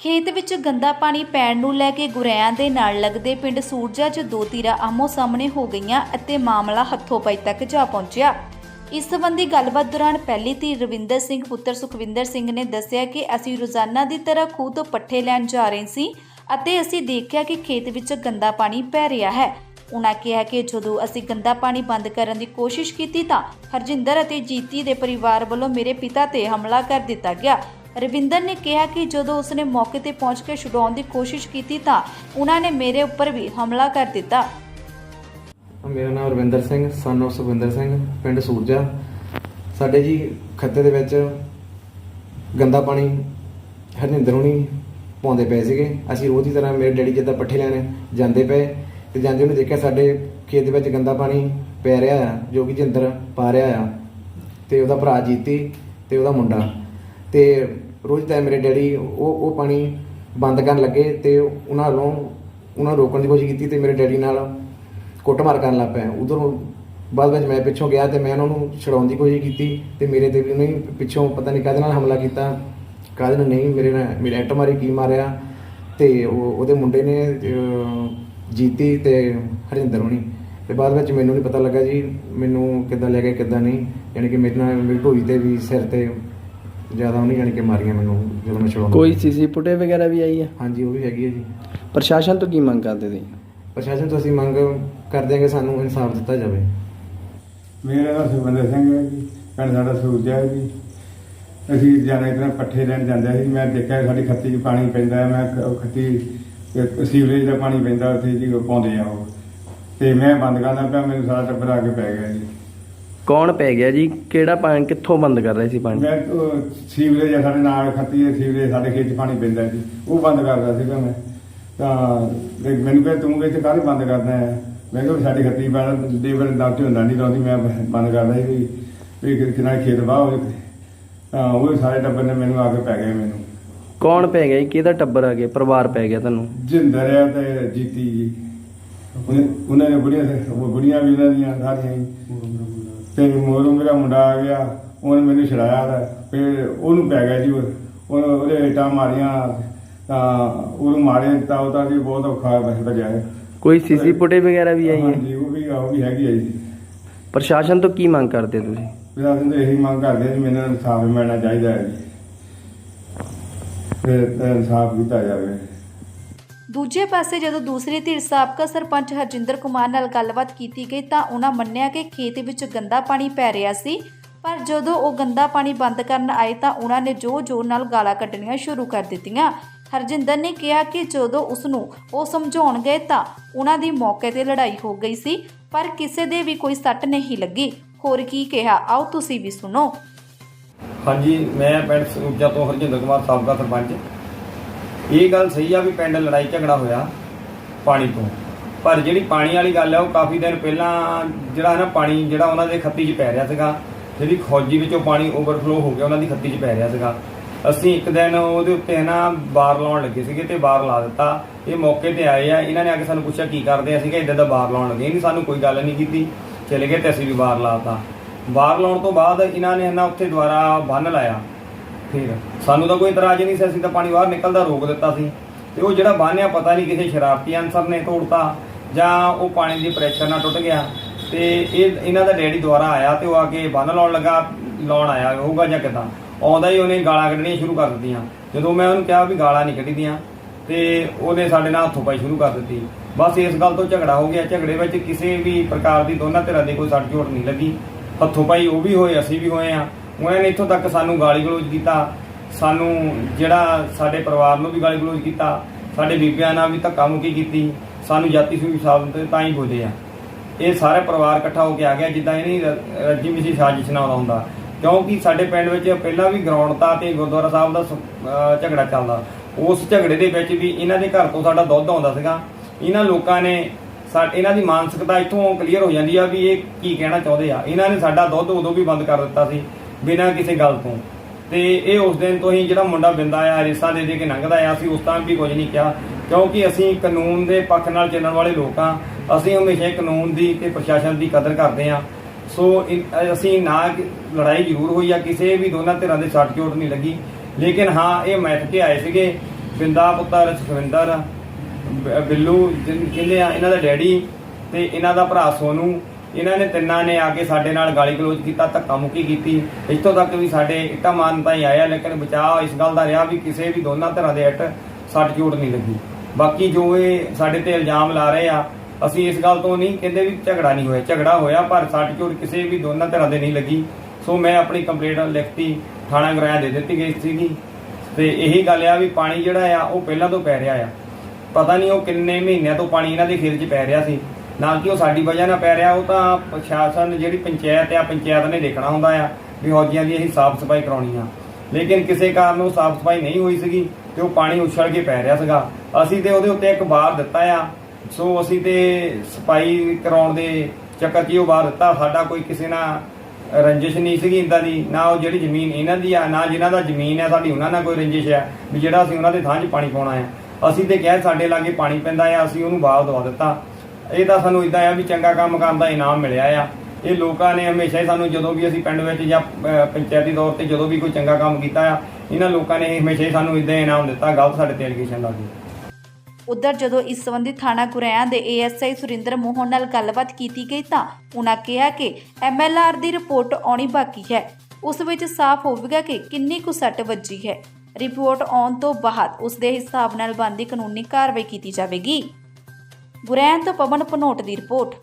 ਖੇਤ ਵਿੱਚ ਗੰਦਾ ਪਾਣੀ ਪੈਣ ਨੂੰ ਲੈ ਕੇ ਗੁਰੈਆਂ ਦੇ ਨਾਲ ਲੱਗਦੇ ਪਿੰਡ ਸੂਰਜਾ 'ਚ ਦੋ ਧਿਰਾਂ ਆਮੋ ਸਾਹਮਣੇ ਹੋ ਗਈਆਂ ਅਤੇ ਮਾਮਲਾ ਹੱਥੋਂ ਪਾਈ ਤੱਕ ਜਾ ਪਹੁੰਚਿਆ। ਇਸ ਸੰਬੰਧੀ ਗੱਲਬਾਤ ਦੌਰਾਨ ਪਹਿਲੀ ਧਿਰ ਰਵਿੰਦਰ ਸਿੰਘ, ਪੁੱਤਰ ਸੁਖਵਿੰਦਰ ਸਿੰਘ ਨੇ ਦੱਸਿਆ ਕਿ ਅਸੀਂ ਰੋਜ਼ਾਨਾ ਦੀ ਤਰ੍ਹਾਂ ਖੂਹ ਤੋਂ ਪੱਠੇ ਲੈਣ ਜਾ ਰਹੇ ਸੀ ਅਤੇ ਅਸੀਂ ਦੇਖਿਆ ਕਿ ਖੇਤ ਵਿੱਚ ਗੰਦਾ ਪਾਣੀ ਪੈ ਰਿਹਾ ਹੈ। ਉਨ੍ਹਾਂ ਕਿਹਾ ਕਿ ਜਦੋਂ ਅਸੀਂ ਗੰਦਾ ਪਾਣੀ ਬੰਦ ਕਰਨ ਦੀ ਕੋਸ਼ਿਸ਼ ਕੀਤੀ ਤਾਂ ਹਰਜਿੰਦਰ ਅਤੇ ਜੀਤੀ ਦੇ ਪਰਿਵਾਰ ਵੱਲੋਂ ਮੇਰੇ ਪਿਤਾ ਤੇ ਹਮਲਾ ਕਰ ਦਿੱਤਾ ਗਿਆ। ਰਵਿੰਦਰ ਨੇ ਕਿਹਾ ਕਿ ਜਦੋਂ ਉਸਨੇ ਮੌਕੇ ਤੇ ਪਹੁੰਚ ਕੇ ਛੁਡਾਉਣ ਦੀ ਕੋਸ਼ਿਸ਼ ਕੀਤੀ ਤਾਂ ਉਹਨਾਂ ਨੇ ਮੇਰੇ ਉੱਪਰ ਵੀ ਹਮਲਾ ਕਰ ਦਿੱਤਾ। ਮੇਰਾ ਨਾਮ ਰਵਿੰਦਰ ਸਿੰਘ ਸਨ of ਸੁਖਵਿੰਦਰ ਸਿੰਘ, ਪਿੰਡ ਸੂਰਜਾ। ਸਾਡੇ ਜੀ ਖੱਤੇ ਦੇ ਵਿੱਚ ਗੰਦਾ ਪਾਣੀ, ਹਰਨਿੰਦਰ ਹੁਣੀ ਪਾਉਂਦੇ ਪਏ ਸੀਗੇ। ਅਸੀਂ ਰੋਜ਼ ਦੀ ਤਰ੍ਹਾਂ ਮੇਰੇ ਡੈਡੀ ਜਿੱਦਾਂ ਪੱਠੇ ਲੈਣ ਜਾਂਦੇ ਪਏ ਤੇ ਜਾਂਦੇ ਉਹਨੇ ਦੇਖਿਆ ਸਾਡੇ ਖੇਤ ਦੇ ਵਿੱਚ ਗੰਦਾ ਪਾਣੀ ਪੈ ਰਿਹਾ ਆ, ਜੋ ਕਿ ਜਿੰਦਰ ਪਾ ਰਿਹਾ ਆ। ਤੇ ਉਹਦਾ ਭਰਾ ਜੀਤੀ ਤੇ ਉਹਦਾ ਮੁੰਡਾ। ਤੇ ਰੋਜ਼ ਦਾ ਮੇਰੇ ਡੈਡੀ ਉਹ ਉਹ ਪਾਣੀ ਬੰਦ ਕਰਨ ਲੱਗੇ ਤੇ ਉਹਨਾਂ ਵੱਲੋਂ ਉਹਨਾਂ ਨੂੰ ਰੋਕਣ ਦੀ ਕੋਸ਼ਿਸ਼ ਕੀਤੀ ਤੇ ਮੇਰੇ ਡੈਡੀ ਨਾਲ ਕੁੱਟਮਾਰ ਕਰਨ ਲੱਗ ਪਏ। ਉਧਰੋਂ ਬਾਅਦ ਵਿੱਚ ਮੈਂ ਪਿੱਛੋਂ ਗਿਆ ਤੇ ਮੈਂ ਉਹਨਾਂ ਨੂੰ ਛਡਾਉਣ ਦੀ ਕੋਸ਼ਿਸ਼ ਕੀਤੀ ਤੇ ਮੇਰੇ ਤੇ ਵੀ ਉਹਨੇ ਪਿੱਛੋਂ ਪਤਾ ਨਹੀਂ ਕਾਹਦੇ ਨਾਲ ਹਮਲਾ ਕੀਤਾ, ਕਾਹਦੇ ਨਾਲ ਨਹੀਂ, ਮੇਰੇ ਨਾਲ ਮੇਰੇ ਐਟ ਮਾਰੀ, ਕੀ ਮਾਰਿਆ ਤੇ ਉਹ, ਉਹਦੇ ਮੁੰਡੇ ਨੇ ਜੀਤੀ ਤੇ ਹਰਿੰਦਰ ਹੋਣੀ। ਤੇ ਬਾਅਦ ਵਿੱਚ ਮੈਨੂੰ ਨਹੀਂ ਪਤਾ ਲੱਗਾ ਜੀ, ਮੈਨੂੰ ਕਿੱਦਾਂ ਲੈ ਕੇ ਕਿੱਦਾਂ ਨਹੀਂ, ਯਾਨੀ ਕਿ ਮੇਰੇ ਨਾਲ ਮੇਰੀ ਢੋਈ ਤੇ ਵੀ ਸਿਰ ਤੇ ਜ਼ਿਆਦਾ ਉਹਨੇ ਯਾਨੀ ਕਿ ਮਾਰੀਆਂ ਮੈਨੂੰ ਜਦੋਂ ਮੈਂ ਛਡਾਉਂਦਾ ਕੋਈ ਸੀਸੀ ਫੁਟੇਜ ਵਗੈਰਾ ਵੀ ਆਈ ਹੈ ਹਾਂਜੀ ਉਹ ਵੀ ਹੈਗੀ ਹੈ ਜੀ। ਪ੍ਰਸ਼ਾਸਨ ਤੋਂ ਕੀ ਮੰਗ ਕਰਦੇ ਸੀ ਪ੍ਰਸ਼ਾਸਨ ਤੋਂ ਅਸੀਂ ਮੰਗ ਕਰਦੇ ਹਾਂ ਕਿ ਸਾਨੂੰ ਇਨਸਾਫ ਦਿੱਤਾ ਜਾਵੇ। ਮੇਰਾ ਨਾਮ ਸੁਖਵਿੰਦਰ ਸਿੰਘ ਹੈ ਜੀ ਪਿੰਡ ਸਾਡਾ ਸੂਰਜਾ ਹੈ ਜੀ। ਅਸੀਂ ਜਾਣੇ ਤਰ੍ਹਾਂ ਪੱਠੇ ਲੈਣ ਜਾਂਦੇ ਸੀ ਮੈਂ ਦੇਖਿਆ ਸਾਡੀ ਖੱਤੀ 'ਚ ਪਾਣੀ ਪੈਂਦਾ ਹੈ ਮੈਂ ਖ- ਉਹ ਖੱਤੀ ਅਹ ਸੀਵਰੇਜ ਦਾ ਪਾਣੀ ਪੈਂਦਾ ਉੱਥੇ ਜੀ ਉਹ ਪਾਉਂਦੇ ਆ ਉਹ। ਤੇ ਮੈਂ ਬੰਦ ਕਰਨਾ ਪਿਆ ਮੈਨੂੰ ਸਾਰਾ ਟੱਬਰ ਆ ਕੇ ਪੈ ਗਿਆ ਜੀ। ਕੌਣ ਪੈ ਗਿਆ ਜੀ? ਕਿਹੜਾ ਪਾਣੀ ਕਿੱਥੋਂ ਬੰਦ ਕਰ ਰਹੇ ਸੀ ਪਾਣੀ? ਮੈਂ ਉਹ ਸੀਵਰੇਜ ਆ ਸਾਡੇ ਨਾਲ ਖੱਤੀ ਹੈ ਸੀਵਰੇਜ ਸਾਡੇ ਖੇਤ 'ਚ ਪਾਣੀ ਪੈਂਦਾ ਜੀ। ਉਹ ਬੰਦ ਕਰਦਾ ਸੀਗਾ ਮੈਂ। ਤਾਂ ਤੇ ਮੈਨੂੰ ਕਹਿੰਦਾ ਤੂੰ ਇੱਥੇ ਕਾਹਦੇ ਬੰਦ ਕਰਦਾ ਹੈ? ਮੈਂ ਕਿਹਾ ਵੀ ਸਾਡੀ ਖੱਤੀ ਪੈਣਾ ਦੇ ਵਾਰ ਦਾ ਝੋਨਾ ਨਹੀਂ ਲਾਉਂਦੀ ਮੈਂ ਬੰਦ ਕਰਦਾ ਸੀ ਵੀ ਵੀ ਕਿ- ਕਿਨਾਰੇ ਖੇਤ ਬਾਹ ਹੋਵੇ ਤਾਂ ਉਹ ਸਾਰੇ ਟੱਬਰ ਨੇ ਮੈਨੂੰ ਆ ਕੇ ਪੈ ਗਏ ਮੈਨੂੰ। ਕੌਣ ਪੈ ਗਿਆ ਜੀ? ਕਿਹਦਾ ਟੱਬਰ ਆ ਗਿਆ? ਪਰਿਵਾਰ ਪੈ ਗਿਆ ਤੁਹਾਨੂੰ? ਜਿੰਦਰ ਆ ਤੇ ਜੀਤੀ ਜੀ। ਉਹਨੇ- ਉਹਨਾਂ ਨੇ ਬੁੜੀਆਂ ਉਹ ਬੁੜੀਆਂ ਵੀ ਉਹਨਾਂ ਦੀਆਂ ਸਾਰੀਆਂ ਹੀ। ਤੇ ਮੋਰੂ ਮੇਰਾ ਮੁੰਡਾ ਆ ਗਿਆ ਉਹਨੇ ਮੈਨੂੰ ਛੜਾਇਆ ਤਾਂ ਫਿਰ ਉਹਨੂੰ ਪੈ ਗਿਆ ਜੀ ਉਹ। ਉਹਦੇ ਏਟਾਂ ਮਾਰੀਆਂ ਤਾਂ ਉਹਨੂੰ ਮਾਰੇ ਤਾਂ ਉਹਦਾ ਵੀ ਬਹੁਤ ਔਖਾ ਬਸ ਬਜਾਏ ਕੋਈ ਸੀਸੀ ਫੁਟੇਜ ਵਗੈਰਾ ਵੀ ਆਈ ਹੈ? ਹਾਂਜੀ ਉਹ ਵੀ ਉਹ ਵੀ ਹੈਗੀ ਹੈ ਜੀ। ਪ੍ਰਸ਼ਾਸਨ ਤੋਂ ਕੀ ਮੰਗ ਕਰਦੇ ਤੁਸੀਂ? ਪ੍ਰਸ਼ਾਸਨ ਤੋਂ ਇਹੀ ਮੰਗ ਕਰਦੇ ਜੀ ਮੈਨੂੰ ਇਨਸਾਫ ਮਿਲਣਾ ਚਾਹੀਦਾ ਹੈ ਜੀ। ਫਿਰ ਇਨਸਾਫ ਕੀਤਾ ਜਾਵੇ। ਦੂਜੇ ਪਾਸੇ ਜਦੋਂ ਦੂਸਰੀ ਧਿਰ ਸਾਬਕਾ ਸਰਪੰਚ ਹਰਜਿੰਦਰ ਕੁਮਾਰ ਨਾਲ ਗੱਲਬਾਤ ਕੀਤੀ ਗਈ ਤਾਂ ਉਹਨਾਂ ਮੰਨਿਆ ਕਿ ਖੇਤ ਵਿੱਚ ਗੰਦਾ ਪਾਣੀ ਪੈ ਰਿਹਾ ਸੀ, ਪਰ ਜਦੋਂ ਉਹ ਗੰਦਾ ਪਾਣੀ ਬੰਦ ਕਰਨ ਆਏ ਤਾਂ ਉਹਨਾਂ ਨੇ ਜ਼ੋਰ-ਜ਼ੋਰ ਨਾਲ ਗਾਲਾਂ ਕੱਢਣੀਆਂ ਸ਼ੁਰੂ ਕਰ ਦਿੱਤੀਆਂ। ਹਰਜਿੰਦਰ ਨੇ ਕਿਹਾ ਕਿ ਜਦੋਂ ਉਸ ਨੂੰ ਉਹ ਸਮਝਾਉਣ ਗਏ ਤਾਂ ਉਹਨਾਂ ਦੀ ਮੌਕੇ ਤੇ ਲੜਾਈ ਹੋ ਗਈ ਸੀ, ਪਰ ਕਿਸੇ ਦੇ ਵੀ ਕੋਈ ਸੱਟ ਨਹੀਂ ਲੱਗੀ। ਹੋਰ ਕੀ ਕਿਹਾ? ਆਓ ਤੁਸੀਂ ਵੀ ਸੁਣੋ। ਹਾਂਜੀ, ਮੈਂ ਪਿੰਡ ਸਰੂਜਾ ਤੋਂ ਹਰਜਿੰਦਰ ਕੁਮਾਰ, ਸਾਬਕਾ ਸਰਪੰਚ। ਇਹ ਗੱਲ ਸਹੀ ਆ ਵੀ ਪਿੰਡ ਲੜਾਈ ਝਗੜਾ ਹੋਇਆ ਪਾਣੀ ਤੋਂ। ਪਰ ਜਿਹੜੀ ਪਾਣੀ ਵਾਲੀ ਗੱਲ ਹੈ ਉਹ ਕਾਫੀ ਦਿਨ ਪਹਿਲਾਂ ਜਿਹੜਾ ਹੈ ਨਾ ਪਾਣੀ ਜਿਹੜਾ ਉਹਨਾਂ ਦੇ ਖੱਤੀ 'ਚ ਪੈ ਰਿਹਾ ਸੀਗਾ ਜਿਹੜੀ ਖੌਜੀ ਵਿੱਚੋਂ ਪਾਣੀ ਓਵਰਫਲੋ ਹੋ ਗਿਆ ਉਹਨਾਂ ਦੀ ਖੱਤੀ 'ਚ ਪੈ ਰਿਹਾ ਸੀਗਾ। ਅਸੀਂ ਇੱਕ ਦਿਨ ਉਹਦੇ ਉੱਤੇ ਹੈ ਨਾ ਬਾਰ ਲਾਉਣ ਲੱਗੇ ਸੀਗੇ ਤੇ ਬਾਰ ਲਾ ਦਿੱਤਾ। ਇਹ ਮੌਕੇ ਤੇ ਆਏ ਆ, ਇਹਨਾਂ ਨੇ ਆ ਕੇ ਸਾਨੂੰ ਪੁੱਛਿਆ, ਕੀ ਕਰਦੇ ਆ? ਸੀਗਾ ਇਦਾਂ ਦਾ ਬਾਰ ਲਾਉਣ ਲੱਗੇ। ਨਹੀਂ ਸਾਨੂੰ ਕੋਈ ਗੱਲ ਨਹੀਂ ਕੀਤੀ। ਚਲੇ ਗਏ ਤੇ ਅਸੀਂ ਵੀ ਬਾਰ ਲਾਤਾ ਬਾਰ ਲਾਉਣ ਤੋਂ ਬਾਅਦ ਇਹਨਾਂ ਨੇ ਨਾ ਉੱਥੇ ਦੁਬਾਰਾ ਬੰਨ ਲਾਇਆ। ਫਿਰ ਸਾਨੂੰ ਤਾਂ ਕੋਈ ਇਤਰਾਜ਼ ਨਹੀਂ ਸੀ, ਅਸੀਂ ਤਾਂ ਪਾਣੀ ਬਾਹਰ ਨਿਕਲਦਾ ਰੋਕ ਦਿੱਤਾ ਸੀ। ਤੇ ਉਹ ਜਿਹੜਾ ਬੰਨ੍ਹ ਪਤਾ ਨਹੀਂ ਕਿਸੇ ਸ਼ਰਾਰਤੀ ਅਨਸਰ ਨੇ ਤੋੜਤਾ, ਜਾਂ ਉਹ ਪਾਣੀ ਦੇ ਪ੍ਰੈਸ਼ਰ ਨਾਲ ਟੁੱਟ ਗਿਆ। ਤੇ ਇਹ, ਇਹਨਾਂ ਦਾ ਡੈਡੀ ਦੁਬਾਰਾ ਆਇਆ ਤੇ ਉਹ ਆ ਕੇ ਬੰਨ ਲਾਉਣ ਲੱਗਾ, ਲਾਉਣ ਆਇਆ, ਹੋਊਗਾ ਜਾਂ ਕਿਦਾਂ? ਆਉਂਦਾ ਹੀ ਉਹਨੇ ਗਾਲਾਂ ਕੱਢਣੀਆਂ ਸ਼ੁਰੂ ਕਰ ਦਿੱਤੀਆਂ। ਜਦੋਂ ਮੈਂ ਉਹਨੂੰ ਕਿਹਾ ਵੀ ਗਾਲਾਂ ਨਹੀਂ ਕੱਢੀਆਂ ਤੇ ਉਹਨੇ ਸਾਡੇ ਨਾਲ ਹੱਥੋਂ ਪਾਈ ਸ਼ੁਰੂ ਕਰ ਦਿੱਤੀ। ਬਸ ਇਸ ਗੱਲ ਤੋਂ ਝਗੜਾ ਹੋ ਗਿਆ। ਝਗੜੇ ਵਿੱਚ ਕਿਸੇ ਵੀ ਪ੍ਰਕਾਰ ਦੀ ਦੋਨਾਂ ਧਿਰਾਂ ਦੀ ਕੋਈ ਸੱਟ ਝੋਟ ਨਹੀਂ ਲੱਗੀ। ਹੱਥੋਂ ਪਾਈ ਉਹ ਵੀ ਹੋਏ, ਅਸੀਂ ਵੀ ਹੋਏ ਆ ਉਹਨਾਂ ਨੇ ਇੱਥੋਂ ਤੱਕ ਸਾਨੂੰ ਗਾਲੀ ਗਲੋਚ ਕੀਤਾ। ਸਾਨੂੰ ਜਿਹੜਾ ਸਾਡੇ ਪਰਿਵਾਰ ਨੂੰ ਵੀ ਗਾਲੀ ਗਲੋਚ ਕੀਤਾ। ਸਾਡੇ ਬੀਬੀਆਂ ਨਾਲ ਵੀ ਧੱਕਾ ਮੁੱਕੀ ਕੀਤੀ। ਸਾਨੂੰ ਜਾਤੀ ਸੂਈ ਸ਼ਬਦ ਤਾਂ ਹੀ ਬੋਲੇ ਆ। ਇਹ ਸਾਰੇ ਪਰਿਵਾਰ ਇਕੱਠਾ ਹੋ ਕੇ ਆ ਗਿਆ, ਜਿੱਦਾਂ ਇਹਨੀ ਰੱਜੀ ਮਿਸੀ ਸਾਜ਼ਿਸ਼ ਨਾਲ ਆਉਂਦਾ। ਕਿਉਂਕਿ ਸਾਡੇ ਪਿੰਡ ਵਿੱਚ ਪਹਿਲਾਂ ਵੀ ਗਰਾਊਂਡ ਤਾਂ ਤੇ ਗੁਰਦੁਆਰਾ ਸਾਹਿਬ ਦਾ ਸ- ਝਗੜਾ ਚੱਲਦਾ। ਉਸ ਝਗੜੇ ਦੇ ਵਿੱਚ ਵੀ ਇਹਨਾਂ ਦੇ ਘਰ ਤੋਂ ਸਾਡਾ ਦੁੱਧ ਆਉਂਦਾ ਸੀਗਾ। ਇਹਨਾਂ ਲੋਕਾਂ ਨੇ ਸਾ- ਇਹਨਾਂ ਦੀ ਮਾਨਸਿਕਤਾ ਇੱਥੋਂ ਕਲੀਅਰ ਹੋ ਜਾਂਦੀ ਆ ਵੀ ਇਹ ਕੀ ਕਹਿਣਾ ਚਾਹੁੰਦੇ ਆ। ਇਹਨਾਂ ਨੇ ਸਾਡਾ ਦੁੱਧ ਉਦੋਂ ਵੀ ਬੰਦ ਕਰ ਦਿੱਤਾ ਸੀ। ਬਿਨਾਂ ਕਿਸੇ ਗੱਲ ਤੋਂ। ਤੇ ਇਹ ਉਸ ਦਿਨ ਤੋਂ ਹੀ ਜਿਹੜਾ ਮੁੰਡਾ ਬਿੰਦਾ ਆ, ਰਿਸ਼ਤਾ ਦੇ ਦੇ ਕੇ ਲੰਘਦਾ ਆ, ਅਸੀਂ ਉਸ ਟਾਈਮ ਵੀ ਕੁਝ ਨਹੀਂ ਕਿਹਾ, ਕਿਉਂਕਿ ਅਸੀਂ ਕਾਨੂੰਨ ਦੇ ਪੱਖ ਨਾਲ ਚੱਲਣ ਵਾਲੇ ਲੋਕ ਆ, ਅਸੀਂ ਹਮੇਸ਼ਾ ਕਾਨੂੰਨ ਦੀ ਤੇ ਪ੍ਰਸ਼ਾਸਨ ਦੀ ਕਦਰ ਕਰਦੇ ਆ। ਸੋ ਅਸੀਂ ਨਾ ਲੜਾਈ ਜ਼ਰੂਰ ਹੋਈ ਆ, ਕਿਸੇ ਵੀ ਦੋਨਾਂ ਧਿਰਾਂ ਦੇ ਸੱਟ ਚੋਟ ਨਹੀਂ ਲੱਗੀ। ਲੇਕਿਨ ਹਾਂ, ਇਹ ਮੈਥ ਕੇ ਆਏ ਸੀਗੇ, ਬਿੰਦਾ ਪੁੱਤਰ ਸੁਖਵਿੰਦਰ ਬਿੱਲੂ, ਜਿਨ- ਕਹਿੰਦੇ ਆ, ਇਹਨਾਂ ਦਾ ਡੈਡੀ ਤੇ ਇਹਨਾਂ ਦਾ ਭਰਾ ਸੋਨੂ ਇਹਨਾਂ ਨੇ ਤਿੰਨਾਂ ਨੇ ਆ ਕੇ ਸਾਡੇ ਨਾਲ ਗਾਲੀ ਗਲੋਚ ਕੀਤਾ, ਧੱਕਾ ਮੁੱਕੀ ਕੀਤੀ। ਇੱਥੋਂ ਤੱਕ ਵੀ ਸਾਡੇ ਇੱਟਾਂ ਮਾਰਨ ਤਾਂ ਤਾਈਂ ਆਇਆ ਲੇਕਿਨ ਬਚਾਅ ਇਸ ਗੱਲ ਦਾ ਰਿਹਾ ਵੀ ਕਿਸੇ ਵੀ ਦੋਨਾਂ ਤਰ੍ਹਾਂ ਦੇ ਇੱਟ ਸੱਟ ਚੋਟ ਨਹੀਂ ਲੱਗੀ। ਬਾਕੀ ਜੋ ਇਹ ਸਾਡੇ ਤੇ ਇਲਜ਼ਾਮ ਲਾ ਰਹੇ ਆ, ਅਸੀਂ ਇਸ ਗੱਲ ਤੋਂ ਨਹੀਂ ਕਹਿੰਦੇ ਵੀ ਝਗੜਾ ਨਹੀਂ ਹੋਇਆ। ਝਗੜਾ ਹੋਇਆ, ਪਰ ਸੱਟ ਚੋਟ ਕਿਸੇ ਵੀ ਦੋਨਾਂ ਤਰ੍ਹਾਂ ਦੇ ਨਹੀਂ ਲੱਗੀ। ਸੋ ਮੈਂ ਆਪਣੀ ਕੰਪਲੇਂਟ ਲਿਖਤੀ, ਥਾਣਾ ਗ੍ਰਾਇਆ ਦੇ ਦਿੱਤੀ ਗਈ ਸੀਗੀ। ਤੇ ਇਹੀ ਗੱਲ ਆ ਵੀ ਪਾਣੀ ਜਿਹੜਾ ਆ, ਉਹ ਪਹਿਲਾਂ ਤੋਂ ਪੈ ਰਿਹਾ ਆ। ਪਤਾ ਨਹੀਂ ਉਹ ਕਿੰਨੇ ਮਹੀਨਿਆਂ ਤੋਂ ਪਾਣੀ ਇਹਨਾਂ ਦੇ ਖੇਤ 'ਚ ਪੈ ਰਿਹਾ ਸੀ। ਨਾ ਕਿ ਉਹ ਸਾਡੀ ਵਜ੍ਹਾ ਨਾਲ ਪੈ ਰਿਹਾ, ਉਹ ਤਾਂ ਪ੍ਰਸ਼ਾਸਨ ਜਿਹੜੀ ਪੰਚਾਇਤ ਆ, ਪੰਚਾਇਤ ਨੇ ਦੇਖਣਾ ਹੁੰਦਾ ਆ ਵੀ ਹੌਜੀਆਂ ਦੀ ਅਸੀਂ ਸਾਫ਼ ਸਫ਼ਾਈ ਕਰਾਉਣੀ ਆ। ਲੇਕਿਨ ਕਿਸੇ ਕਾਰਨ ਉਹ ਸਾਫ਼ ਸਫ਼ਾਈ ਨਹੀਂ ਹੋਈ ਸੀਗੀ ਤੇ ਉਹ ਪਾਣੀ ਉਛਲ ਕੇ ਪੈ ਰਿਹਾ ਸੀਗਾ। ਅਸੀਂ ਤੇ ਉਹਦੇ ਉੱਤੇ ਇੱਕ ਬਾਰ ਦਿੱਤਾ ਆ। ਸੋ ਅਸੀਂ ਤੇ ਸਫ਼ਾਈ ਕਰਾਉਣ ਦੇ ਚੱਕਰ 'ਚ ਹੀ ਉਹ ਬਾਰ ਦਿੱਤਾ। ਸਾਡਾ ਕੋਈ ਕਿਸੇ ਨਾਲ ਰੰਜਿਸ਼ ਨਹੀਂ ਸੀਗੀ ਇੰਦਾ ਦੀ। ਨਾ ਉਹ ਜਿਹੜੀ ਜ਼ਮੀਨ ਇਹਨਾਂ ਦੀ ਆ, ਨਾ ਜਿਨ੍ਹਾਂ ਦਾ ਜ਼ਮੀਨ ਹੈ ਸਾਡੀ ਉਹਨਾਂ ਨਾਲ ਕੋਈ ਰੰਜਿਸ਼ ਆ ਵੀ ਜਿਹੜਾ ਅਸੀਂ ਉਹਨਾਂ ਦੇ ਥਾਂ 'ਚ ਪਾਣੀ ਪਾਉਣਾ ਆ। ਅਸੀਂ ਤੇ ਕਹਿ ਸਾਡੇ ਲਾਗੇ ਪਾਣੀ ਪੈਂਦਾ ਆ, ਅਸੀਂ ਉਹਨੂੰ ਬਾਹਰ ਦਵਾ ਦਿੱਤਾ। ਇਹ ਤਾਂ ਸਾਨੂੰ ਇਦਾਂ ਆ ਵੀ ਚੰਗਾ ਕੰਮ ਕਰਨ ਦਾ ਇਨਾਮ ਮਿਲਿਆ ਆ। ਇਹ ਲੋਕਾਂ ਨੇ ਹਮੇਸ਼ਾ ਹੀ ਸਾਨੂੰ ਜਦੋਂ ਵੀ ਅਸੀਂ ਪਿੰਡ ਵਿੱਚ ਜਾਂ ਪੰਚਾਇਤੀ ਤੌਰ ਤੇ ਜਦੋਂ ਵੀ ਕੋਈ ਚੰਗਾ ਕੰਮ ਕੀਤਾ ਆ, ਇਹਨਾਂ ਲੋਕਾਂ ਨੇ ਹਮੇਸ਼ਾ ਹੀ ਸਾਨੂੰ ਇਦਾਂ ਇਨਾਮ ਦਿੱਤਾ, ਗਲਤ ਸਾਡੇ ਤੇ ਐਲੀਗੇਸ਼ਨ ਲਾ ਕੇ ਉਧਰ ਜਦੋਂ ਇਸ ਸੰਬੰਧੀ ਥਾਣਾ ਗੁਰੈਆਂ ਦੇ ਏਐਸਆਈ ਸੁਰਿੰਦਰ ਮੋਹਨ ਨਾਲ ਗੱਲਬਾਤ ਕੀਤੀ ਗਈ ਤਾਂ ਉਹਨਾਂ ਕਿਹਾ ਕਿ ਐਮਐਲਆਰ ਦੀ ਰਿਪੋਰਟ ਆਉਣੀ ਬਾਕੀ ਹੈ। ਉਸ ਵਿੱਚ ਸਾਫ਼ ਹੋਵੇਗਾ ਕਿ ਕਿੰਨੀ ਕੁ ਸੱਟ ਵੱਜੀ ਹੈ। ਰਿਪੋਰਟ ਆਉਣ ਤੋਂ ਬਾਅਦ ਉਸ ਦੇ ਹਿਸਾਬ ਨਾਲ ਬਣਦੀ ਕਾਨੂੰਨੀ ਕਾਰਵਾਈ ਕੀਤੀ ਜਾਵੇਗੀ। ਗੁਰੈਆਂ ਤੋਂ ਪਵਨ ਭਨੋਟ ਦੀ ਰਿਪੋਰਟ।